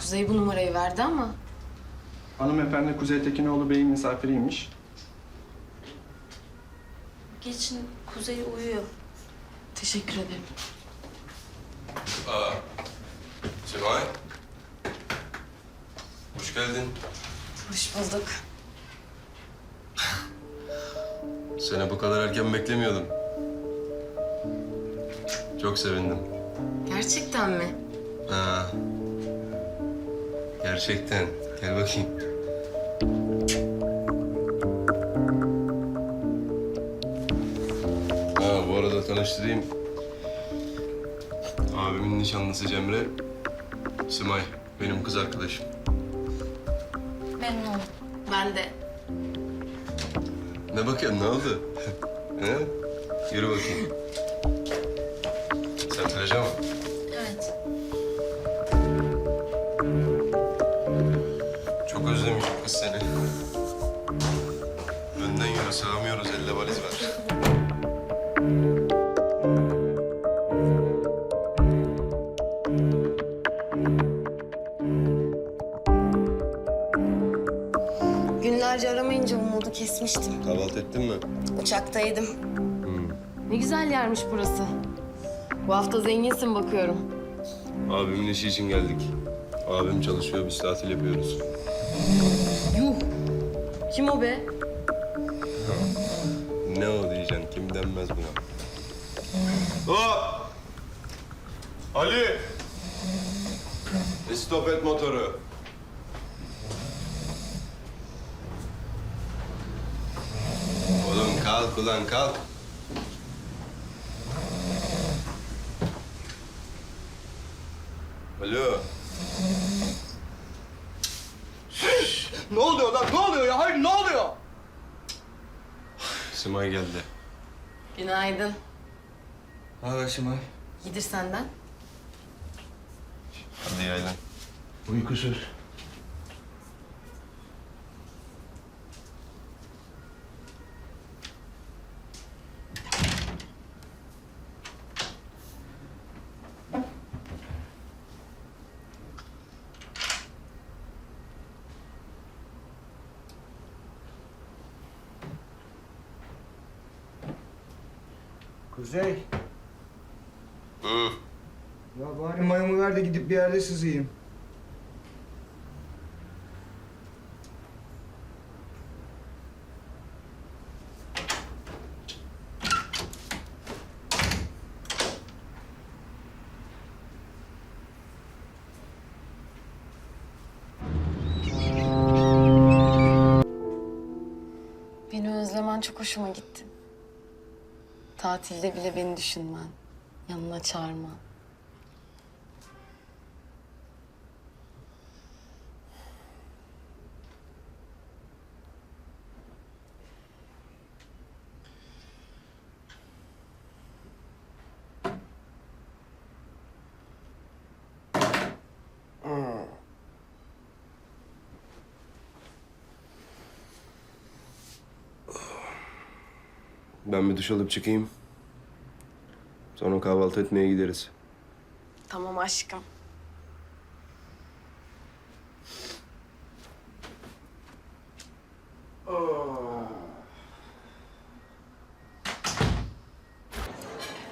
Kuzey bu numarayı verdi ama. Hanımefendi Kuzey Tekinoğlu Bey'in misafiriymiş. Geçin Kuzey uyuyor. Teşekkür ederim. Aa, Simay. Hoş geldin. Hoş bulduk. Seni bu kadar erken beklemiyordum. Çok sevindim. Gerçekten mi? Ha. Gerçekten. Gel bakayım. Ha, bu arada tanıştırayım. Abimin nişanlısı Cemre. Simay, benim kız arkadaşım. Memnun oldum. Ben de. Ne bakıyorsun, ne oldu? He? Yürü bakayım. Sen plaja mı? Özlemişim kız seni. Önden yürü, sığamıyoruz. Elde valiz var. Günlerce aramayınca umudu kesmiştim. Kahvaltı ettin mi? Uçaktaydım. Ne güzel yermiş burası. Bu hafta zenginsin bakıyorum. Abimin işi için geldik. Abim çalışıyor, biz tatil yapıyoruz. Yuh! Kim o be? Ne o diyeceksin, kim denmez buna. Hop! Ali! Stop et motoru. Oğlum kalk ulan kalk. Alo. Ne oluyor lan? Ne oluyor ya? Hayır ne oluyor? Simay geldi. Günaydın. Ne haber Simay? Gidir senden. Hadi yaylan. Uykusuz. Kuzey. Hı. Ya bari mayamı ver de gidip bir yerde sızayım. Beni özlemen çok hoşuma gitti. Tatilde bile beni düşünmen, yanına çağırman. Ben bir duş alıp çıkayım. Sonra kahvaltı etmeye gideriz. Tamam aşkım.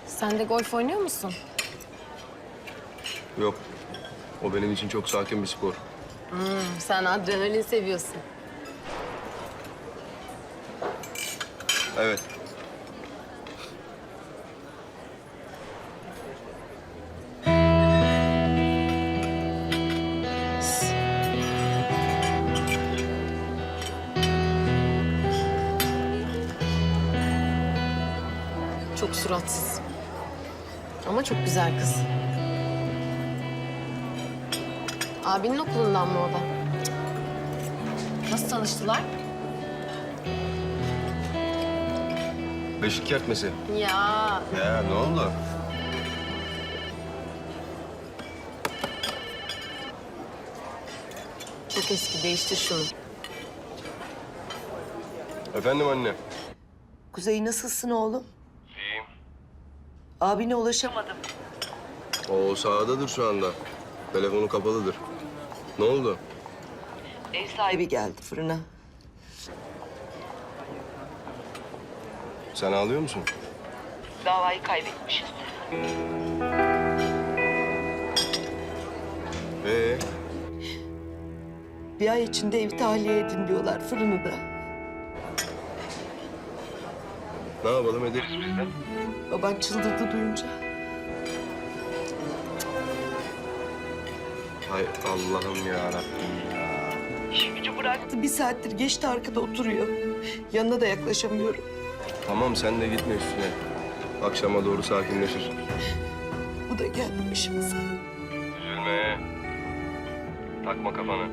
Sen de golf oynuyor musun? Yok. O benim için çok sakin bir spor. Sen adrenalin seviyorsun. Evet. Çok suratsız. Ama çok güzel kız. Abinin okulundan mı o da? Nasıl tanıştılar? Beşik kertmesi. Ya Ya ne oldu? çok eski değiştir şunu. Efendim anne. Kuzey nasılsın oğlum? Abine ulaşamadım. O sahadadır şu anda. Telefonu kapalıdır. Ne oldu? Ev sahibi geldi fırına. Sen ağlıyor musun? Davayı kaybetmişiz. Ee, Bir ay içinde evi tahliye edin diyorlar fırını da. ne yapalım ederiz biz de. Baban çıldırdı duyunca. Hay Allah'ım ya Rabbim ya. Gücü bıraktı. Bir saattir geçti arkada oturuyor. Yanına da yaklaşamıyorum. Tamam sen de gitme üstüne. Akşama doğru sakinleşir. Bu da geldi başımıza. Üzülme. Takma kafana.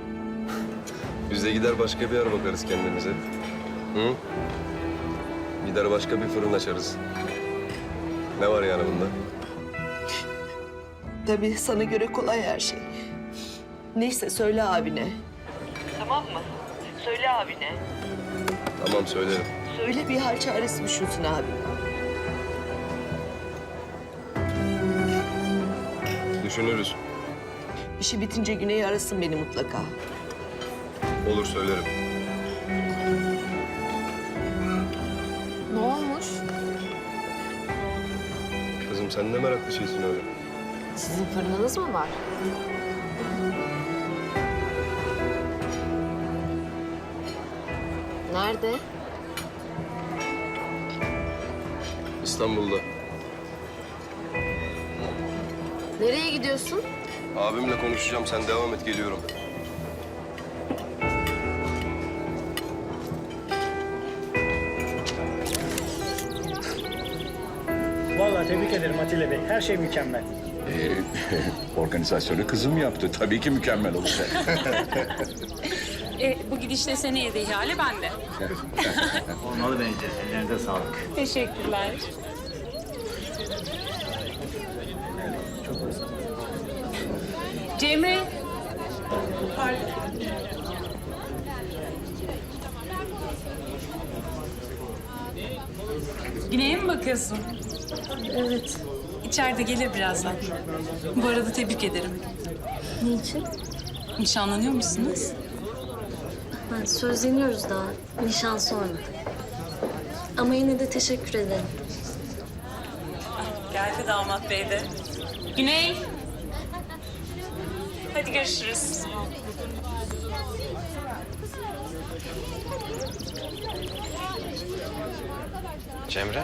Biz de gider başka bir yer bakarız kendimize. Hı? Gider başka bir fırın açarız. Ne var yani bunda? Tabii sana göre kolay her şey. Neyse söyle abine. Tamam mı? Söyle abine. Tamam söylerim. Söyle bir hal çaresi düşünsün abi. Düşünürüz. İşi bitince Güney arasın beni mutlaka. Olur söylerim. Kızım sen ne meraklı şeysin öyle. Sizin fırınınız mı var? Nerede? İstanbul'da. Nereye gidiyorsun? Abimle konuşacağım. Sen devam et geliyorum. Vallahi tebrik ederim Atilla Bey. Her şey mükemmel. Ee, organizasyonu kızım yaptı. Tabii ki mükemmel olacak. E, bu gidişle seneye de ihale bende. Olmalı bence. Ellerinize sağlık. Teşekkürler. Cemre. Güney'e mi bakıyorsun? Evet. İçeride gelir birazdan. Bu arada tebrik ederim. Niçin? Nişanlanıyor musunuz? Ha, sözleniyoruz daha. Nişan sonra. Ama yine de teşekkür ederim. Geldi damat bey de. Güney. Hadi görüşürüz. Cemre?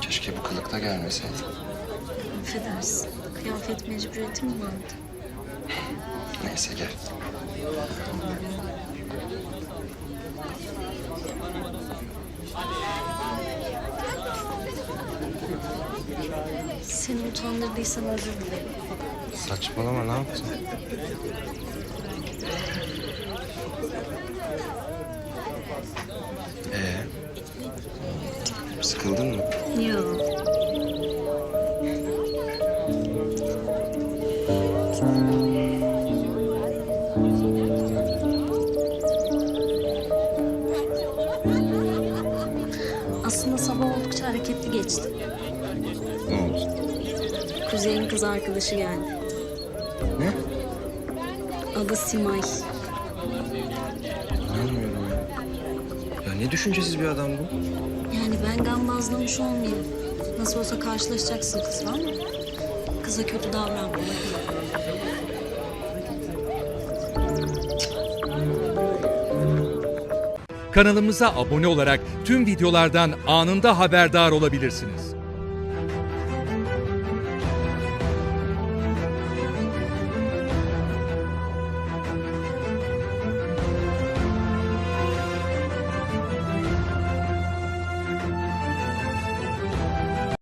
Keşke bu kılıkta gelmeseydin. Affedersin. Kıyafet mecburiyetim mi vardı? Neyse gel. Seni utandırdıysam özür dilerim. Saçmalama ne yaptın? Sıkıldın mı? Yok. Aslında sabah oldukça hareketli geçti. Ne oldu? Kuzey'in kız arkadaşı geldi. Ne? Adı Simay. İnanmıyorum ya. Ne düşüncesiz bir adam bu? Yani ben gambazlamış olmayayım. Nasıl olsa karşılaşacaksın kızla ama kıza kötü davranma. Kanalımıza abone olarak tüm videolardan anında haberdar olabilirsiniz.